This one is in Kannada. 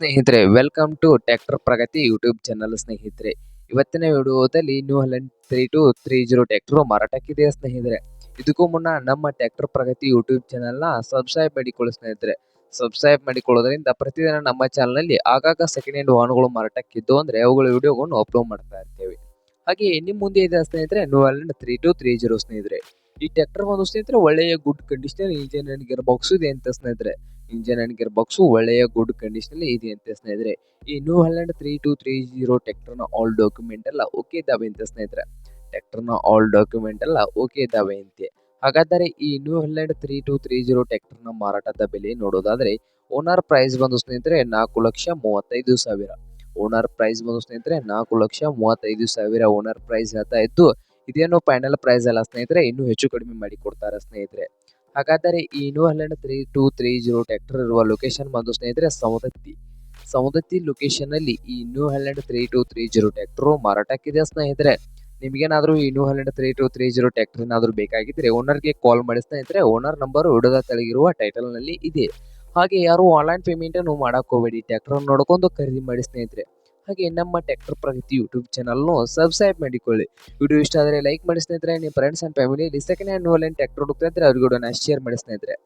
ಸ್ನೇಹಿತರೆ welcome to tractor Pragati YouTube channel ಸ್ನೇಹಿತರೆ. ಇವತ್ತಿನ ವಿಡಿಯೋದಲ್ಲಿ new Holland three two three zero tractor ಮಾರಾಟಕ್ಕಿದೆ ಸ್ನೇಹಿತರೆ? ಇದಕ್ಕೂ ಮುನ್ನ ನಮ್ಮ ಟ್ರ್ಯಾಕ್ಟರ್ ಪ್ರಗತಿ ಯೂಟ್ಯೂಬ್ ಚಾನಲ್ನ ಸಬ್ಸ್ಕ್ರೈಬ್ ಮಾಡಿಕೊಳ್ಳಿ ಸ್ನೇಹಿತರೆ. ಸಬ್ಸ್ಕ್ರೈಬ್ ಮಾಡಿಕೊಳ್ಳೋದ್ರಿಂದ ಪ್ರತಿದಿನ ನಮ್ಮ ಚಾನಲ್ನಲ್ಲಿ ಆಗಾಗ ಸೆಕೆಂಡ್ ಹ್ಯಾಂಡ್ ವಾಹನಗಳು ಮಾರಾಟಕ್ಕಿದ್ದು ಅಂದರೆ ಅವುಗಳ ವಿಡಿಯೋಗಳನ್ನು ಅಪ್ಲೋಡ್ ಮಾಡ್ತಾ ಇರ್ತೇವೆ. ಹಾಗೆ ನಿಮ್ಮ ಮುಂದೆ ಇದೆ ಸ್ನೇಹಿತರೆ new Holland three two three zero ಸ್ನೇಹಿತರೆ. ಈ ಟ್ರ್ಯಾಕ್ಟರ್ ಒಂದು ಸ್ನೇಹಿತರೆ ಒಳ್ಳೆಯ ಗುಡ್ ಕಂಡೀಷನ್ ಇಂಜಿನ್ ಬಾಕ್ಸ್ ಇದೆ ಅಂತ ಸ್ನೇಹಿತರೆ. ಇಂಜಿನ್ ಅಂಡ್ ಗೇರ್ ಬಾಕ್ಸು ಒಳ್ಳೆಯ ಗುಡ್ ಕಂಡೀಷನ್ ಇದೆ ಅಂತ ಸ್ನೇಹಿತರೆ. ಈ new Holland three two three zero ಟ್ರ್ಯಾಕ್ಟರ್ನ ಆಲ್ ಡಾಕ್ಯುಮೆಂಟ್ ಎಲ್ಲ ಓಕೆ ಇದ್ದಾವೆ ಅಂತ ಸ್ನೇಹಿತರೆ. ಟ್ರ್ಯಾಕ್ಟರ್ನ ಆಲ್ ಡಾಕ್ಯುಮೆಂಟ್ ಎಲ್ಲ ಓಕೆ ಇದ್ದಾವೆ ಅಂತೆ. ಹಾಗಾದರೆ ಈ new Holland three two three zero ಟ್ರ್ಯಾಕ್ಟರ್ನ ಮಾರಾಟದ ಬೆಲೆ ನೋಡೋದಾದ್ರೆ ಓನರ್ ಪ್ರೈಸ್ ಬಂದು ಸ್ನೇಹಿತರೆ ನಾಲ್ಕು ಲಕ್ಷ ಮೂವತ್ತೈದು ಸಾವಿರ. ಓನರ್ ಪ್ರೈಸ್ ಬಂದು ಸ್ನೇಹಿತರೆ ನಾಲ್ಕು ಲಕ್ಷ ಮೂವತ್ತೈದು ಸಾವಿರ ಓನರ್ ಪ್ರೈಸ್ ಹೇಳ್ತಾ ಇದ್ದು, ಇದೇನು ಫೈನಲ್ ಪ್ರೈಸ್ ಅಲ್ಲ ಸ್ನೇಹಿತರೆ, ಇನ್ನೂ ಹೆಚ್ಚು ಕಡಿಮೆ ಮಾಡಿ ಕೊಡ್ತಾರೆ ಸ್ನೇಹಿತರೆ. ಹಾಗಾದರೆ ಈ ಇನ್ನೂ Holland three two three zero tractor ಇರುವ ಲೊಕೇಶನ್ ಬಂದು ಸ್ನೇಹಿತರೆ ಸವದತ್ತಿ ಸವದತ್ತಿ ಲೊಕೇಶನ್ ಅಲ್ಲಿ ಈ new Holland three two three zero tractor ಮಾರಾಟಕ್ಕಿದೆ ಸ್ನೇಹಿತರೆ. ನಿಮಗೇನಾದರೂ ಈ new three two three zero tractor ಏನಾದರೂ ಬೇಕಾಗಿದ್ದರೆ ಓನರ್ಗೆ ಕಾಲ್ ಮಾಡಿ ಸ್ನೇಹಿತರೆ ಓನರ್ ನಂಬರ್ ವಿಡಿಯೋದ ತೆಳಗಿರುವ ಟೈಟಲ್ನಲ್ಲಿ ಇದೆ. ಹಾಗೆ ಯಾರು ಆನ್ಲೈನ್ ಪೇಮೆಂಟನ್ನು ಅನ್ನು ಮಾಡಕ್ ಹೋಗಬೇಡಿ ಟ್ರ್ಯಾಕ್ಟರ್ ನೋಡ್ಕೊಂಡು ಖರೀದಿ ಮಾಡಿ ಸ್ನೇಹಿತರೆ. ಹಾಗೆ ನಮ್ಮ ಟ್ರ್ಯಾಕ್ಟರ್ ಪ್ರಗತಿ ಯೂಟ್ಯೂಬ್ ಚಾನಲ್ನು ಸಬ್ಸ್ಕ್ರೈಬ್ ಮಾಡಿಕೊಳ್ಳಿ. ವಿಡಿಯೋ ಇಷ್ಟ ಆದರೆ ಲೈಕ್ ಮಾಡಿ ಸ್ನೇಹಿತರೆ, ನಿಮ್ಮ ಫ್ರೆಂಡ್ಸ್ ಆ್ಯಂಡ್ ಫ್ಯಾಮಿಲಿಯಲ್ಲಿ ಸೆಕೆಂಡ್ ಹ್ಯಾಂಡ್ ಆನ್ಲೈನ್ ಟ್ರ್ಯಾಕ್ಟರ್ ಹುಡುಕ್ತಾ ಇದ್ರೆ ಅವ್ರಿಗೆ ಶೇರ್ ಮಾಡಿ ಸ್ನೇಹಿತರೆ.